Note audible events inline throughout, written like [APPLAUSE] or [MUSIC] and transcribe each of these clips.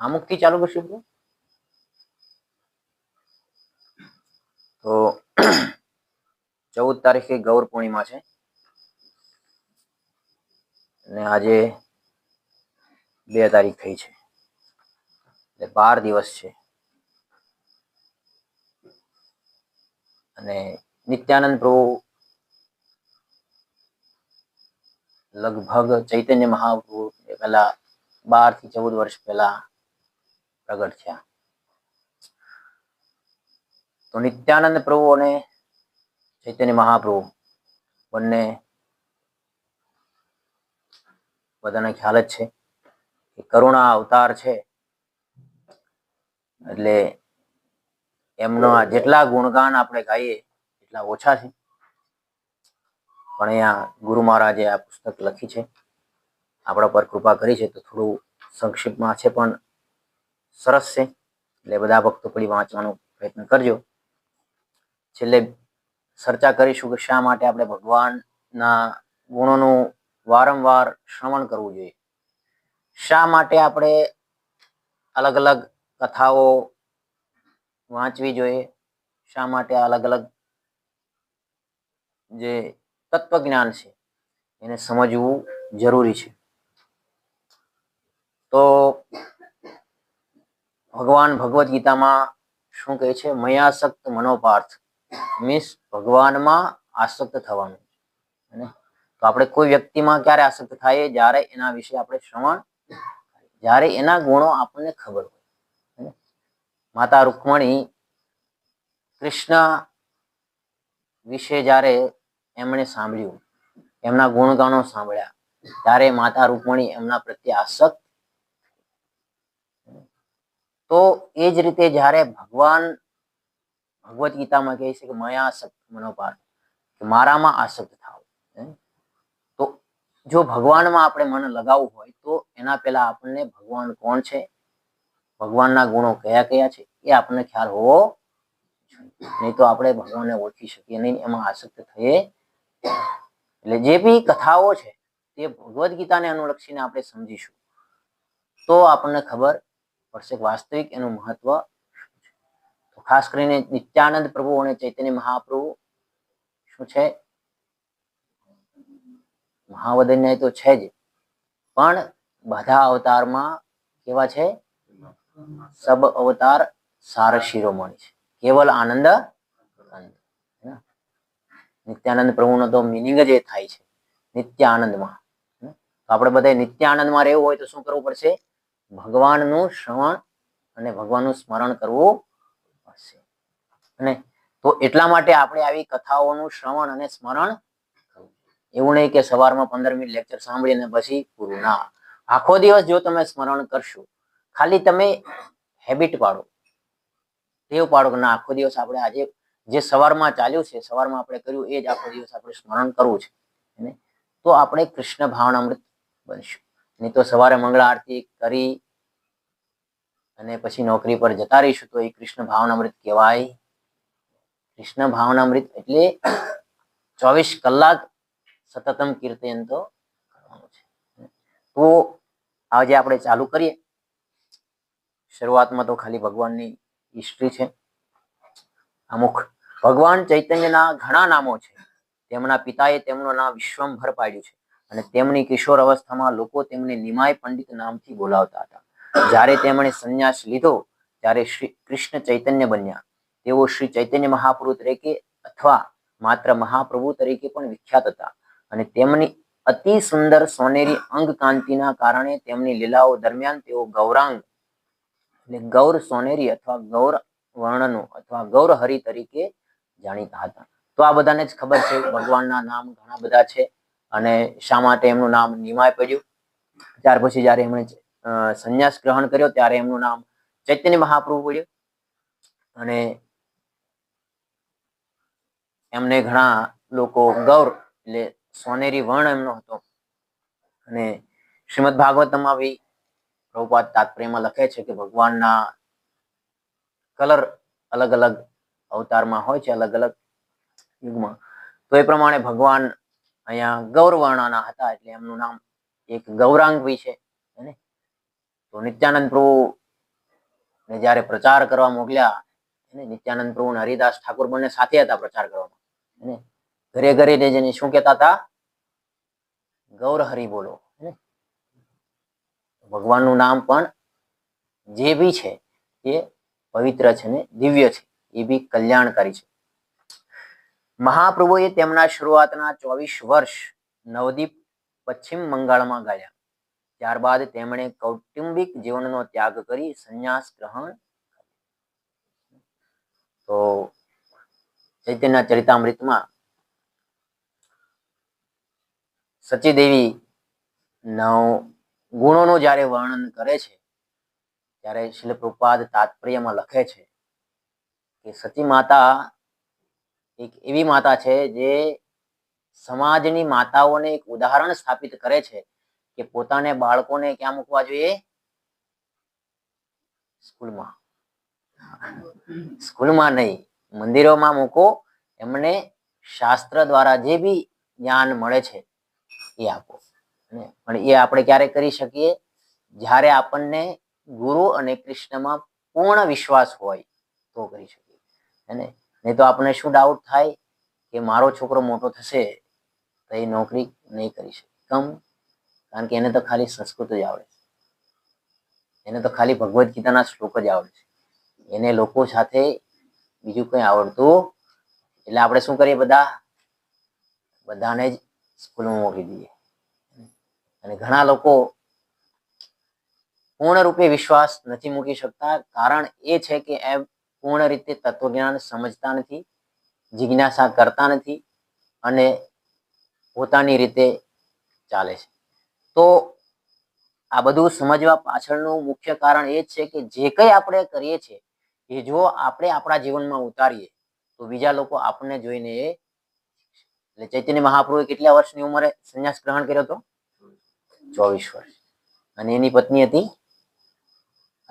આમુખથી ચાલુ કરશું પ્રભુ તો [CLEARS THROAT] ચૌદ તારીખે ગૌર પૂર્ણિમા છે. અને આજે બે તારીખ થઈ છે. એટલે બાર દિવસ છે. અને નિત્યાનંદ પ્રભુ લગભગ ચૈતન્ય મહાપ્રભુ પહેલા બારથી ચૌદ વર્ષ પહેલા પ્રગટ થયા. તો નિત્યાનંદ પ્રભુ અને ચૈતન્ય મહાપ્રભુ બંને બધાને ખ્યાલ જ છે કે કરુણા અવતાર છે. એટલે એમના જેટલા ગુણગાન આપણે ગાઈએ એટલા ઓછા છે. પણ અહીંયા ગુરુ મહારાજે આ પુસ્તક લખી છે. આપણા પર કૃપા કરી છે તો થોડું સંક્ષિપ્તમાં છે પણ સરસ છે. એટલે બધા ભક્તો પડી વાંચવાનો પ્રયત્ન કરજો. છેલ્લે ચર્ચા કરીશું કે શા માટે આપણે ભગવાનના ગુણોનું વારંવાર શ્રવણ કરવું જોઈએ. શા માટે આપણે અલગ અલગ કથાઓ વાંચવી જોઈએ? શા માટે અલગ અલગ જે તત્વજ્ઞાન છે એને સમજવું જરૂરી છે? તો ભગવાન ભગવદ્ ગીતામાં શું કહે છે? મયાસક્ત મનોપાર્થ. મીન્સ ભગવાનમાં આસક્ત થવાનું અને તો આપણે કોઈ વ્યક્તિમાં ક્યારે આસક્ત થાય જ્યારે એના વિશે આપણે શ્રવણ જ્યારે એના ગુણો આપણને ખબર હોય. માતા રૂકમણી કૃષ્ણ વિશે જ્યારે એમણે સાંભળ્યું, એમના ગુણગાનો સાંભળ્યા, ત્યારે માતા રૂકમણી એમના પ્રત્યે આસક્ત તો એ જ રીતે જ્યારે ભગવાન ભગવદ્ ગીતામાં કહે છે કે મયા આસક્ત મનોપાર મારામાં આસક્ત થાવ તો જો ભગવાનમાં આપણે મન લગાવવું હોય તો એના પહેલા આપણને ભગવાન કોણ છે? ભગવાનના ગુણો કયા કયા છે? એ આપણને ખ્યાલ હોવો જોઈએ. નહીં તો આપણે ભગવાનને ઓળખી શકીએ નહીં, એમાં આસક્ત થઈએ એટલે જે બી કથાઓ છે તે ભગવદ્ ગીતાને અનુલક્ષીને આપણે સમજીશું. તો આપણને ખબર પડશે વાસ્તવિક એનું મહત્વ ખાસ કરીને નિત્યાનંદ પ્રભુ અને ચૈતન્ય મહાપ્રભુ શું છે? મહાવદન્ય તો છે જ. પણ બધા અવતારમાં કેવા છે? સબ અવતાર સાર શિરોમણી છે. કેવલ આનંદ? નિત્યાનંદ પ્રભુનો તો મિનિંગ જ એ થાય છે. નિત્ય આનંદમાં આપણે બધા નિત્યાનંદમાં રહેવું હોય તો શું કરવું પડશે? ભગવાનનું શ્રવણ અને ભગવાનનું સ્મરણ કરવું પડશે. અને તો એટલા માટે આપણે આવી કથાઓનું શ્રવણ અને સ્મરણ. એવું નહીં કે સવારમાં પંદર મિનિટ લેક્ચર સાંભળીને પછી પૂરું ના આખો દિવસ જો તમે સ્મરણ કરશો, ખાલી તમે હેબિટ પાડો. ટેવ પાડો કે ના, આખો દિવસ આપણે આજે જે સવારમાં ચાલ્યું છે, સવારમાં આપણે કર્યું એ જ આખો દિવસ આપણે સ્મરણ કરવું છે. તો આપણે કૃષ્ણ ભાવનામૃત બનશું. નહીં તો સવારે મંગળા આરતી કરી અને પછી નોકરી પર જતા રહીશું તો એ કૃષ્ણ ભાવનામૃત કહેવાય. કૃષ્ણ ભાવનામૃત એટલે ચોવીસ કલાક સતતમ કીર્તન તો કરવાનું છે. તો આજે આપણે ચાલુ કરીએ. શરૂઆતમાં તો ખાલી ભગવાનની હિસ્ટ્રી છે. અમુક ભગવાન ચૈતન્યના ઘણા નામો છે. તેમના પિતાએ તેમનું નામ વિશ્વંભર પાડ્યું છે. અને તેમની કિશોર અવસ્થામાં લોકો તેમને નિમાય પંડિત નામથી બોલાવતા હતા. જ્યારે તેમણે સંન્યાસ લીધો, ત્યારે શ્રી કૃષ્ણ ચૈતન્ય બન્યા. તેઓ શ્રી ચૈતન્ય મહાપ્રભુ તરીકે અથવા માત્ર મહાપ્રભુ તરીકે પણ વિખ્યાત હતા અને તેમની અતિ સુંદર સોનેરી અંગ કાંતિના કારણે તેમની લીલાઓ દરમિયાન તેઓ ગૌરાંગ એટલે ગૌર સોનેરી અથવા ગૌર વર્ણનો અથવા ગૌર હરિ તરીકે જાણીતા હતા. તો આ બધાને જ ખબર છે, ભગવાનના નામ ઘણા બધા છે. અને શા માટે એમનું નામ નિમાય પડ્યું? ત્યાર પછી જ્યારે એમણે સંન્યાસ ગ્રહણ કર્યો, ત્યારે એમનું નામ ચૈતન્ય મહાપ્રભુ પડ્યું. અને એમને ઘણા લોકો ગૌર, એટલે સોનેરી વર્ણ એમનો હતો. અને શ્રીમદ ભાગવતમાં બી પ્રભુપાદ તાત્પર્યમાં લખે છે કે ભગવાનના કલર અલગ અલગ અવતારમાં હોય છે અલગ અલગ યુગમાં. તો એ પ્રમાણે ભગવાન અહીંયા ગૌરવર્ણના હતા એટલે એમનું નામ એક ગૌરાંગ બી છે એને તો નિત્યાનંદ પ્રભુ ને જ્યારે પ્રચાર કરવા મોકલ્યા એને નિત્યાનંદ પ્રભુ અને હરિદાસ ઠાકોર બંને સાથે હતા પ્રચાર કરવામાં. એને ઘરે ઘરે જેને શું કહેતા હતા? ગૌર હરિ બોલો, હે? ભગવાનનું નામ પણ જે બી છે, એ પવિત્ર છે ને, દિવ્ય છે, એ બી કલ્યાણકારી છે. મહાપ્રભુએ તેમના શરૂઆતના ચોવીસ વર્ષ નવદીપ પશ્ચિમ બંગાળમાં ગાળ્યા ત્યારબાદ તેમણે કૌટુંબિક જીવનનો ત્યાગ કરી સંન્યાસ ગ્રહણ તો ચૈતન્ય ચરિતામૃતમાં સચીદેવી નવ ગુણોનું જ્યારે વર્ણન કરે છે, ત્યારે શિલ્પ પ્રપાદ તાત્પર્યમાં લખે છે કે સતી માતા એક એવી માતા છે જે સમાજની માતાઓને એક ઉદાહરણ સ્થાપિત કરે છે કે પોતાને બાળકોને ક્યાં મૂકવા જોઈએ? સ્કૂલમાં. સ્કૂલમાં નહીં, મંદિરોમાં મૂકો. એમને શાસ્ત્ર દ્વારા જે બી જ્ઞાન મળે છે એ આપો. પણ એ આપણે ક્યારે કરી શકીએ? જ્યારે આપણને ગુરુ અને કૃષ્ણમાં પૂર્ણ વિશ્વાસ હોય તો કરી શકીએ. અને નહીં તો આપણને શું ડાઉટ થાય કે મારો છોકરો મોટો થશે તો એ નોકરી નહીં કરી શકે. કમ? કારણ કે એને તો ખાલી સંસ્કૃત જ આવડે છે. એને તો ખાલી ભગવદ્ ગીતાના શ્લોક જ આવડે છે. એને લોકો સાથે બીજું કંઈ આવડતું એટલે આપણે શું કરીએ બધા? બધાને જ સ્કૂલમાં મોકલી દઈએ. અને ઘણા લોકો પૂર્ણ રૂપે વિશ્વાસ નથી મૂકી શકતા. કારણ એ છે કે એ પૂર્ણ રીતે તત્વજ્ઞાન સમજતા નથી, જિજ્ઞાસા કરતા નથી અને પોતાની રીતે ચાલે છે. તો આ બધું સમજવા પાછળનું મુખ્ય કારણ એ છે કે જે કંઈ આપણે કરીએ છીએ, એ જો આપણે આપણા જીવનમાં ઉતારીએ, તો બીજા લોકો આપણને જોઈને એ એટલે ચૈતન્ય મહાપ્રભુએ કેટલા વર્ષની ઉંમરે સંન્યાસ ગ્રહણ કર્યો હતો? ચોવીસ વર્ષ. અને એની પત્ની હતી?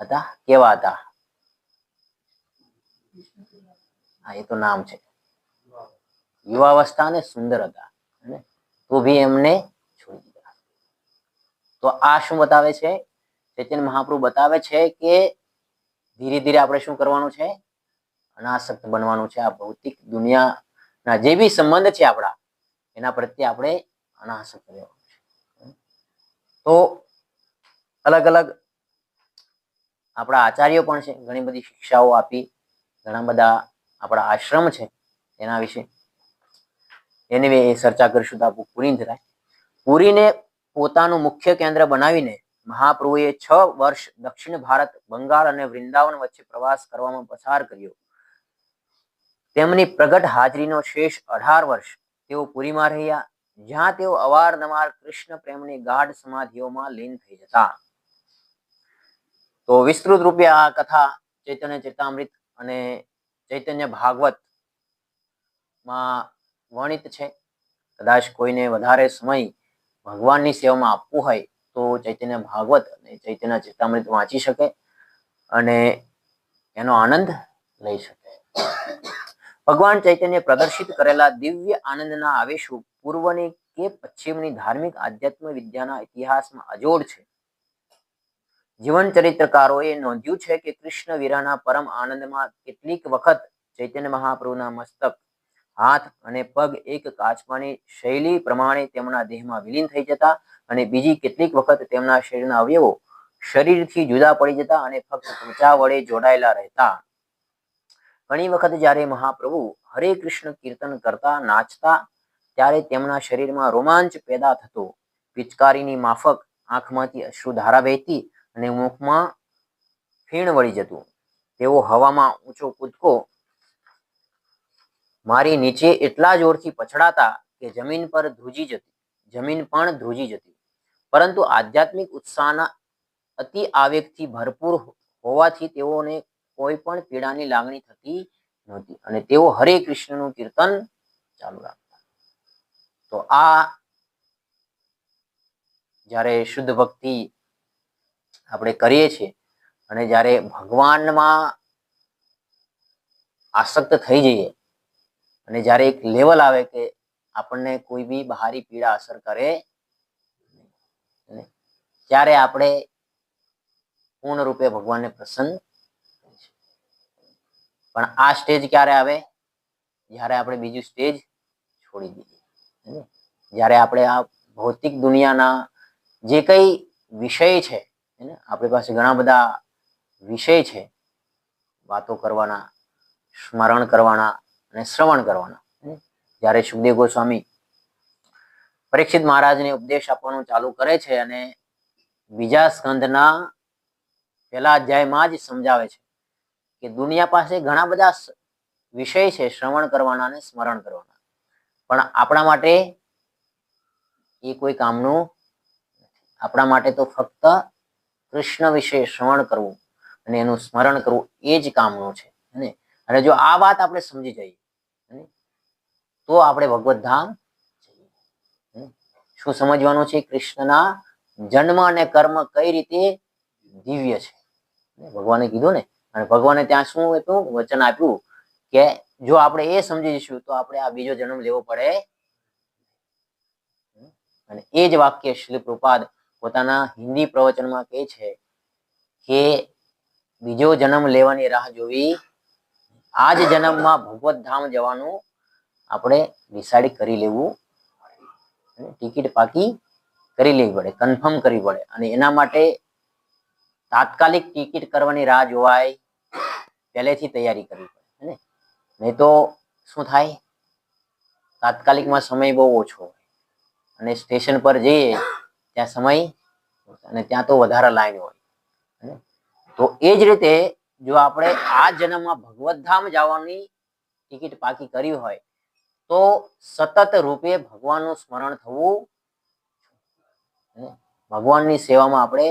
હતા? કેવા હતા? હા, એ તો નામ છે. યુવાવસ્થા અને સુંદર હતા તો ભી એમને છોડી દીધા. તો આ શું બતાવે છે? ચૈતન્ય મહાપ્રભુ બતાવે છે કે ધીરે ધીરે આપણે શું કરવાનું છે? અનાસક્ત બનવાનું છે આ ભૌતિક દુનિયાના જે બી સંબંધ છે આપણા, એના પ્રત્યે આપણે અનાસક્ત રહેવાનું છે. તો અલગ અલગ આપણા આચાર્યો પણ છે, ઘણી બધી શિક્ષાઓ આપી ઘણા બધા આપણા આશ્રમ છે એના વિશે. એની એ ચર્ચા કરીશું તો આપણું પૂરી થાય. પુરીને પોતાનું મુખ્ય કેન્દ્ર બનાવીને મહાપ્રભુએ છ વર્ષ દક્ષિણ ભારત, બંગાળ અને વૃંદાવન વચ્ચે પ્રવાસ કરવામાં પસાર કર્યો. તેમની પ્રગટ હાજરીનો શેષ અઢાર વર્ષ તેઓ પુરીમાં રહ્યા, જ્યાં તેઓ અવારનવાર કૃષ્ણ પ્રેમની ગાઢ સમાધિઓમાં લીન થઈ જતા. તો વિસ્તૃત રૂપે આ કથા ચૈતન્ય ચેતામૃત અને ચૈતન્ય ભાગવતમાં વર્ણિત છે. કદાચ કોઈને વધારે સમય ભગવાનની સેવામાં આપવું હોય તો ચૈતન્ય ભાગવત અને ચૈતન્ય ચેતામૃત વાંચી શકે અને એનો આનંદ લઈ શકે. ભગવાન ચૈતન્ય પ્રદર્શિત કરેલા દિવ્ય આનંદના આવેશો પૂર્વની કે પશ્ચિમની ધાર્મિક આધ્યાત્મ વિદ્યાના ઇતિહાસમાં અજોડ છે. જીવન ચરિત્રકારોએ નોંધ્યું છે કે કૃષ્ણ વીરાના પરમ આનંદમાં કેટલીક વખત ચૈતન્ય મહાપ્રભુના મસ્તક, હાથ અને પગ એક કાચમાની શૈલી પ્રમાણે તેમના દેહમાં વિલીન થઈ જતા અને બીજી કેટલીક વખત તેમના શરીરના અવયવો શરીરથી જુદા પડી જતા અને ફક્ત ત્વચા વડે જોડાયેલા રહેતા. ઘણી વખત જ્યારે મહાપ્રભુ હરે કૃષ્ણ કીર્તન કરતા, નાચતા, ત્યારે તેમના શરીરમાં રોમાંચ પેદા થતો, પિચકારીની માફક આંખમાંથી અશ્રુધારા વહેતી અને મુખમાં ફીણ વળી જતું. તેઓ હવામાં ઊંચો કૂદકો મારી નીચે એટલા જોરથી પછડાતા કે જમીન પર ધ્રુજી જતી. જમીન પણ ધ્રુજી જતી. પરંતુ આધ્યાત્મિક ઉત્સાહના અતિ આવેગથી ભરપૂર હોવાથી તેઓને કોઈ પણ પીડાની લાગણી થતી નહોતી અને તેઓ હરે કૃષ્ણનું કીર્તન ચાલુ રાખતા. તો આ જ્યારે શુદ્ધ ભક્તિ આપણે કરીએ છીએ અને જ્યારે ભગવાનમાં આસક્ત થઈ જઈએ અને જ્યારે એક લેવલ આવે કે આપણને કોઈ બી બહારી પીડા અસર કરે ત્યારે આપણે પૂર્ણ રૂપે ભગવાનને પ્રસન્ન પણ આ સ્ટેજ ક્યારે આવે? જ્યારે આપણે બીજું સ્ટેજ છોડી દઈએ? જ્યારે આપણે આ ભૌતિક દુનિયાના જે કઈ વિષય છે આપણી પાસે ઘણા બધા વિષય છે. વાતો કરવાના, સ્મરણ કરવાના અને શ્રવણ કરવાના જ્યારે સુખદેવ ગોસ્વામી પરીક્ષિત મહારાજને ઉપદેશ આપવાનું ચાલુ કરે છે અને બીજા સ્કંદના પહેલા અધ્યાયમાં જ સમજાવે છે કે દુનિયા પાસે ઘણા બધા વિષય છે, શ્રવણ કરવાના અને સ્મરણ કરવાના. પણ આપણા માટે એ કોઈ કામનું આપણા માટે તો ફક્ત કૃષ્ણ વિશે શ્રવણ કરવું અને એનું સ્મરણ કરવું એ જ કામનું છે, અને જો આ વાત આપણે સમજી જઈએ તો આપણે ભગવત ધામ શું સમજવાનું છે? કૃષ્ણના જન્મ અને કર્મ કઈ રીતે દિવ્ય છે? ભગવાને કીધું ને, અને ભગવાને ત્યાં શું આપ્યું વચન આપ્યું કે જો આપણે એ સમજી જઈશું, તો આપણે આ બીજો જન્મ લેવો પડે. અને એ જ વાક્ય શ્રી પ્રપાદ પોતાના હિન્દી પ્રવચનમાં કહે છે કે બીજો જન્મ લેવાની રાહ જોવી. આ જ જન્મમાં ભગવત ધામ જવાનું આપણે ડિસાઈડ કરી લેવું. ટિકિટ પાકી કરી લેવી પડે કન્ફર્મ કરવી પડે. અને એના માટે તાત્કાલિક ટિકિટ કરવાની રાહ જોવાય. પહેલેથી તૈયારી કરવી પડે નહીં તો શું થાય? તાત્કાલિકમાં સમય બહુ ઓછો અને સ્ટેશન પર જઈએ ત્યાં સમય અને ત્યાં તો વધારે લાઈન હોય. તો એ જ રીતે જો આપણે આ જન્મમાં ભગવત ધામ જવાની ટિકિટ પાકી કરી હોય, તો સતત રૂપે ભગવાનનું સ્મરણ થવું ભગવાનની સેવામાં આપણે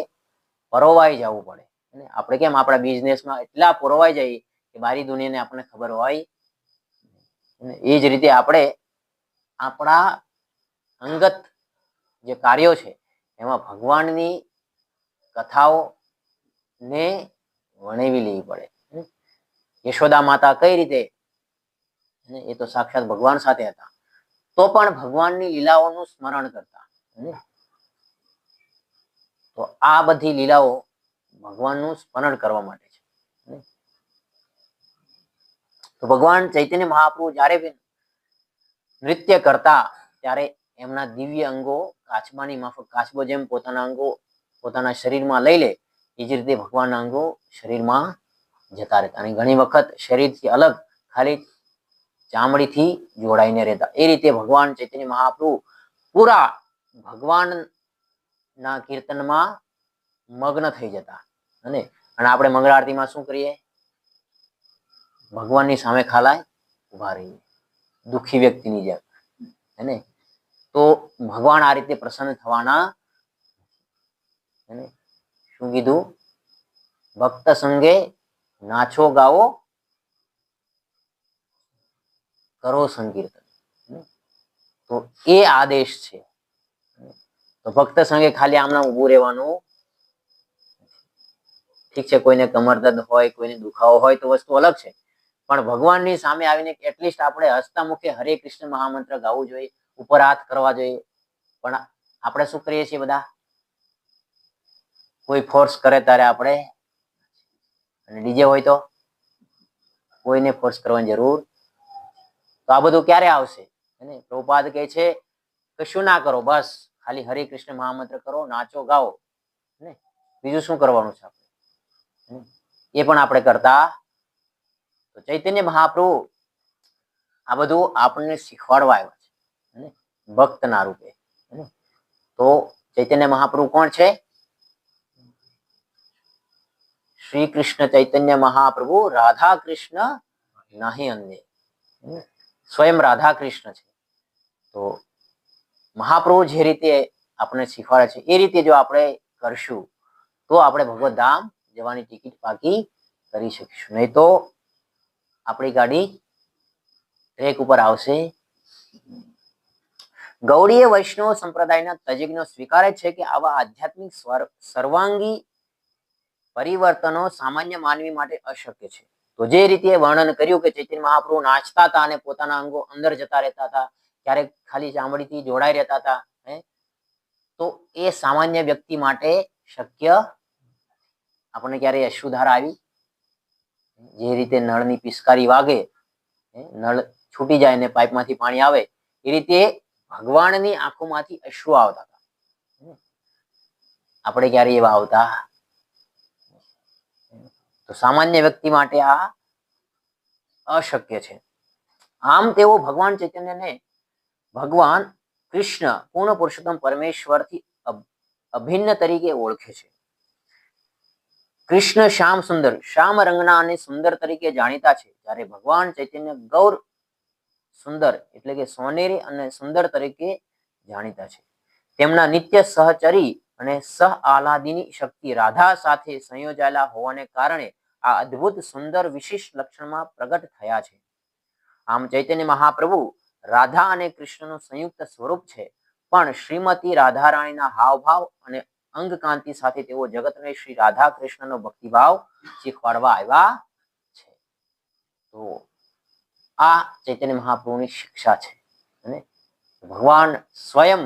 પરોવાઈ જવું પડે. અને આપણે કેમ આપણા બિઝનેસમાં એટલા પરોવાઈ જઈએ કે બારી દુનિયાને આપણને ખબર હોય? એ જ રીતે આપણે આપણા અંગત જે કાર્યો છે એમાં ભગવાનની કથાઓ ને વણેવી લેવી પડે. યશોદા માતા કઈ રીતે? એ તો સાક્ષાત ભગવાન સાથે હતા. તો પણ ભગવાનની લીલાઓનું સ્મરણ કરતા. તો આ બધી લીલાઓ ભગવાનનું સ્મરણ કરવા માટે છે. તો ભગવાન ચૈતન્ય મહાપ્રભુ જ્યારે નૃત્ય કરતા, ત્યારે એમના દિવ્ય અંગો કાચબાની માફક કાચબો જેમ પોતાના અંગો પોતાના શરીરમાં લઈ લે, એ જ રીતે ભગવાનના અંગો શરીરમાં જતા રહેતા. અને ઘણી વખત શરીરથી અલગ, ખાલી ચામડીથી જોડાઈને રહેતા. એ રીતે ભગવાન ચૈતન્ય મહાપ્રભુ પૂરા ભગવાનના કીર્તનમાં મગ્ન થઈ જતા. અને અને આપણે મંગળ આરતીમાં શું કરીએ? ભગવાનની સામે ખાલાય ઊભા રહીએ. દુઃખી વ્યક્તિની જેમ. હે તો ભગવાન આ રીતે પ્રસન્ન થવાના શું કીધું? ભક્ત સંગે નાચો ગાવો કરો સંકીર્તન. તો એ આદેશ છે. તો ભક્ત સંગે ખાલી આમના ઊભું રહેવાનું ઠીક છે, કોઈને કમર દર્દ હોય, કોઈને દુખાવો હોય તો વસ્તુ અલગ છે. પણ ભગવાનની સામે આવીને એટલીસ્ટ આપણે હસતા મુખે હરે કૃષ્ણ મહામંત્ર ગાવું જોઈએ ઉપર હાથ કરવા જોઈએ. પણ આપણે શું કરીએ છીએ બધા? કોઈ ફોર્સ કરે ત્યારે આપણે અને ડીજે હોય તો કોઈને ફોર્સ કરવાની જરૂર તો આ બધું ક્યારે આવશે? અને પ્રભુપાદ કહે છે, કશું ના કરો, બસ. ખાલી હરે કૃષ્ણ મહામંત્ર કરો, નાચો, ગાઓ. ને? બીજું શું કરવાનું છે આપણે? એ પણ આપણે કરતા તો ચૈતન્ય મહાપ્રભુ આ બધું આપણને શીખવાડવા આવ્યા? ભક્તના રૂપે તો ચૈતન્ય મહાપ્રભુ કોણ છે? શ્રી કૃષ્ણ ચૈતન્ય મહાપ્રભુ રાધા કૃષ્ણ નહીં અન્ય સ્વયં રાધા કૃષ્ણ છે. તો મહાપ્રભુ જે રીતે આપણે શીખવાડે છે, એ રીતે જો આપણે કરશું, તો આપણે ભગવત ધામ જવાની ટિકિટ પાકી કરી શકીશું. નહીં તો આપણી ગાડી ટ્રેક ઉપર આવશે. ગૌડીય વૈષ્ણવ સંપ્રદાયના તજજ્ઞો સ્વીકારે છે કે આવા આધ્યાત્મિક સ્વર- સર્વાંગી પરિવર્તનો સામાન્ય માનવી માટે અશક્ય છે. તો જે રીતે વર્ણન કર્યું કે ચૈતન્ય મહાપ્રભુ નાચતા હતા અને પોતાના અંગો અંદર જતા રહેતા હતા, ક્યારેક ખાલી ચામડીથી જોડાઈ રહેતા હતા, હે? તો એ સામાન્ય વ્યક્તિ માટે શક્ય આપણને ક્યારે અશ્રુધાર આવી, જે રીતે નળની પિસ્કારી વાગે નળ છૂટી જાય ને પાઇપમાંથી પાણી આવે, એ રીતે ભગવાનની આંખોમાંથી અશ્રુ આવતા હતા. આપણે ક્યારે એવા આવતા? તો સામાન્ય વ્યક્તિ માટે આ અશક્ય છે. આમ તેઓ ભગવાન ચૈતન્યને ભગવાન કૃષ્ણ પૂર્ણ પુરુષોત્તમ પરમેશ્વરથી અભ- અભિન્ન તરીકે ઓળખે છે. કૃષ્ણ શ્યામ સુંદર, શ્યામ રંગના અને સુંદર તરીકે જાણીતા છે. જ્યારે ભગવાન ચૈતન્ય ગૌર સુંદર, એટલે કે સોનેરી અને સુંદર તરીકે જાણીતા છે. તેમના નિત્ય સહચરી અને સહ આહલાદીની શક્તિ રાધા સાથે સંયોજાયેલા હોવાને કારણે આ અદ્ભુત સુંદર વિશિષ્ટ લક્ષણમાં પ્રગટ થયા છે. આમ ચૈતન્ય મહાપ્રભુ રાધા અને કૃષ્ણનું સંયુક્ત સ્વરૂપ છે, પણ શ્રીમતી રાધારાણીના હાવભાવ અને અંગકાંતિ સાથે તેઓ જગતને શ્રી રાધા કૃષ્ણનો ભક્તિભાવ શીખવાડવા આવ્યા છે. તો આ ચૈતન્ય મહાપ્રભુની શિક્ષા છે. અને ભગવાન સ્વયં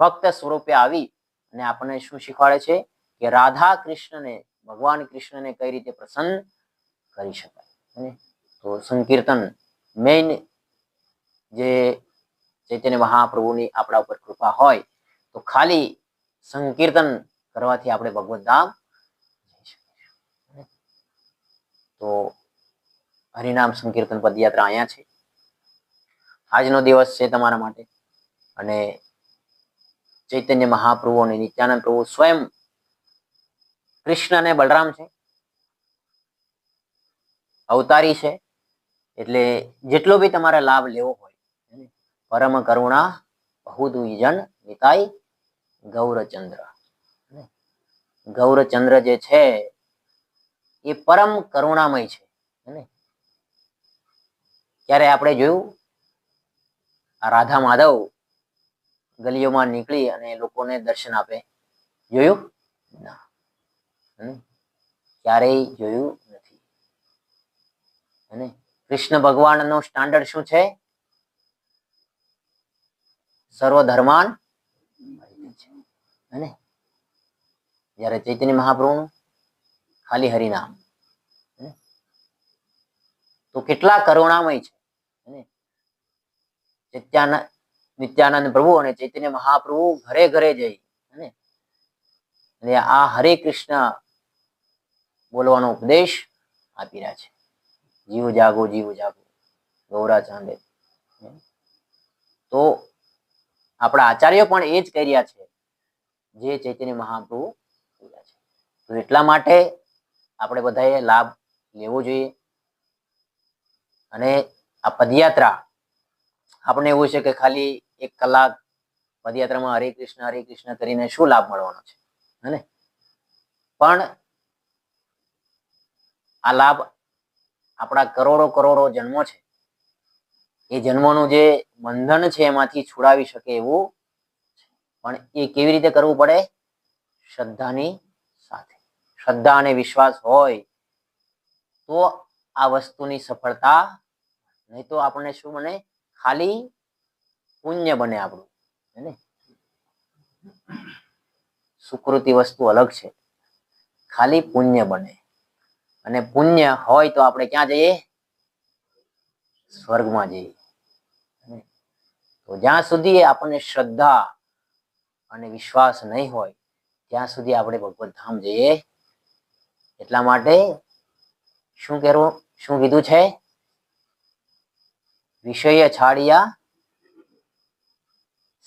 ભક્ત સ્વરૂપે આવી અને આપણને શું શીખવાડે છે? કે રાધા કૃષ્ણને, ભગવાન કૃષ્ણને કઈ રીતે પ્રસન્ન કરી શકાય. તો સંકીર્તન મેઇન જે ચૈતન્ય મહાપ્રભુની આપણા ઉપર કૃપા હોય, તો ખાલી સંકીર્તન કરવાથી આપણે ભગવત ધામ જઈ શકીશું તો હરિનામ સંકીર્તન પદયાત્રા અહીંયા છે. આજનો દિવસ છે તમારા માટે. અને ચૈતન્ય મહાપ્રભુ અને નિત્યાનંદ પ્રભુ સ્વયં કૃષ્ણ અને બલરામ છે. અવતારી છે. એટલે જેટલો બી તમારે લાભ લેવો હોય પરમ કરુણા બહુ જન નિતાઈ ગૌરચંદ્ર. ગૌરચંદ્ર જે છે એ પરમ કરુણામય છે. ત્યારે આપણે જોયું રાધા માધવ ગલીઓમાં નીકળી અને લોકોને દર્શન આપે. જોયું? ના. ક્યારેય જોયું નથી. અને કૃષ્ણ ભગવાનનો સ્ટાન્ડર્ડ શું છે? સર્વ ધર્માન અને જ્યારે ચૈતન્ય મહાપ્રભુનું ખાલી હરિનામ? તો કેટલા કરુણામય છે? નિત્યાનંદ નિત્યાનંદ પ્રભુ અને ચૈતન્ય મહાપ્રભુ ઘરે ઘરે જઈ અને આ હરે કૃષ્ણ બોલવાનો ઉપદેશ આપી રહ્યા છે. જીવ જાગો જીવ જાગો, ગૌરા ચાંદે. તો આપણા આચાર્ય પણ એ જ કહી રહ્યા છે જે ચૈતન્ય મહાપ્રભુ છે. તો એટલા માટે આપણે બધાએ લાભ લેવો જોઈએ. અને આ પદયાત્રા આપણે એવું છે કે ખાલી એક કલાક પદયાત્રામાં હરે કૃષ્ણ હરે કૃષ્ણ કરીને શું લાભ મળવાનો છે? હે પણ આ લાભ આપણા કરોડો કરોડો જન્મો છે. એ જન્મોનું જે બંધન છે એમાંથી છોડાવી શકે એવું પણ એ કેવી રીતે કરવું પડે? શ્રદ્ધાની સાથે. શ્રદ્ધા અને વિશ્વાસ હોય તો આ વસ્તુની સફળતા નહીં તો આપણને શું બને? ખાલી પુણ્ય બને આપણું સુકૃતિ વસ્તુ અલગ છે. ખાલી પુણ્ય બને. અને પુણ્ય હોય તો આપણે ક્યાં જઈએ? સ્વર્ગમાં જઈએ તો જ્યાં સુધી આપણને શ્રદ્ધા અને વિશ્વાસ નહીં હોય, ત્યાં સુધી આપણે ભગવત ધામ જઈએ. એટલા માટે શું કરવું શું કીધું છે? વિષય છાડિયા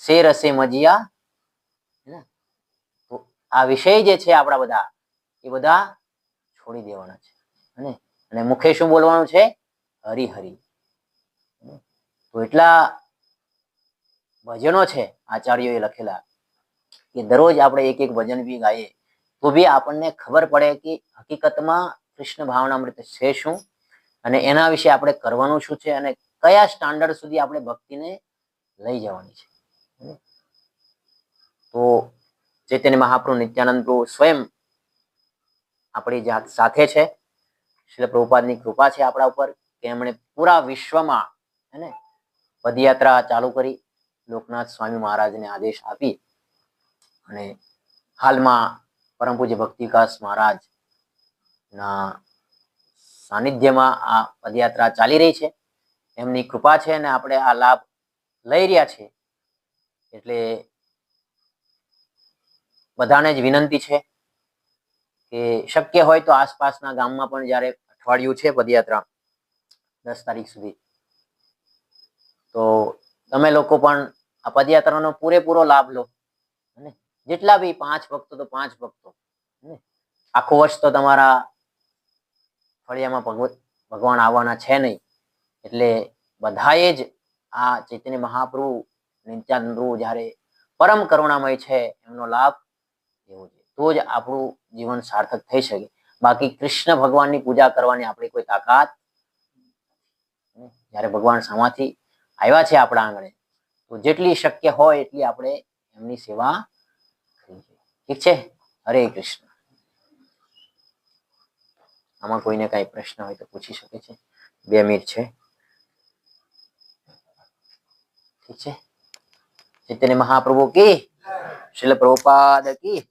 સે રસે મજિયા તો આ વિષય જે છે આપણા બધા, એ બધા છોડી દેવાના છે અને મુખે શું બોલવાનું છે? હરી હરી. તો એટલા ભજનો છે આચાર્યોએ લખેલા કે દરરોજ આપણે એક એક ભજન બી ગાઈએ, તો બી આપણને ખબર પડે કે હકીકતમાં કૃષ્ણ ભાવનામૃત છે શું? અને એના વિશે આપણે કરવાનું શું છે? અને કયા સ્ટાન્ડર્ડ સુધી આપણે ભક્તિને લઈ જવાની છે? તો ચૈતન્ય મહાપ્રભુ નિત્યાનંદ પ્રભુ સ્વયં આપણી સાથે છે. શ્રી પ્રભુપાદની કૃપા છે આપણા ઉપર કે એમણે પૂરા વિશ્વમાં હે ને પદયાત્રા ચાલુ કરી, લોકનાથ સ્વામી મહારાજને આદેશ આપી અને હાલમાં પરમ પૂજ્ય ભક્તિકાસ મહારાજ ના સાનિધ્યમાં આ પદયાત્રા ચાલી રહી છે. એમની કૃપા છે અને આપણે આ લાભ લઈ રહ્યા છે એટલે બધાને જ વિનંતી છે કે શક્ય હોય તો આસપાસના ગામમાં પણ જ્યારે અઠવાડિયું છે પદયાત્રા દસ તારીખ સુધી, તો તમે લોકો પણ આ પદયાત્રાનો પૂરેપૂરો લાભ લો અને જેટલા બી પાંચ ભક્તો તો પાંચ ભક્તો? આખું વર્ષ તો તમારા ફળિયામાં ભગવાન આવવાના છે નહીં એટલે બધાએ જ આ ચૈતન્ય મહાપ્રભુ નિત્યાનંદ પ્રભુ જ્યારે પરમ કરુણામય છે, એમનો લાભ લેવો જોઈએ. તો જ આપણું જીવન સાર્થક થઈ શકે. બાકી કૃષ્ણ ભગવાનની પૂજા કરવાની આપણી કોઈ તાકાત જ્યારે ભગવાન સામાથી આવ્યા છે આપણા આંગણે, તો જેટલી શક્ય હોય એટલી આપણે એમની સેવા કરવી ઠીક છે? હરે કૃષ્ણ. આમાં કોઈને કઈ પ્રશ્ન હોય તો પૂછી શકે છે. બે મિનિટ છે. ઠીક છે. ચૈતન્ય મહાપ્રભુ કી? શિલ પ્રભુપાદ કી?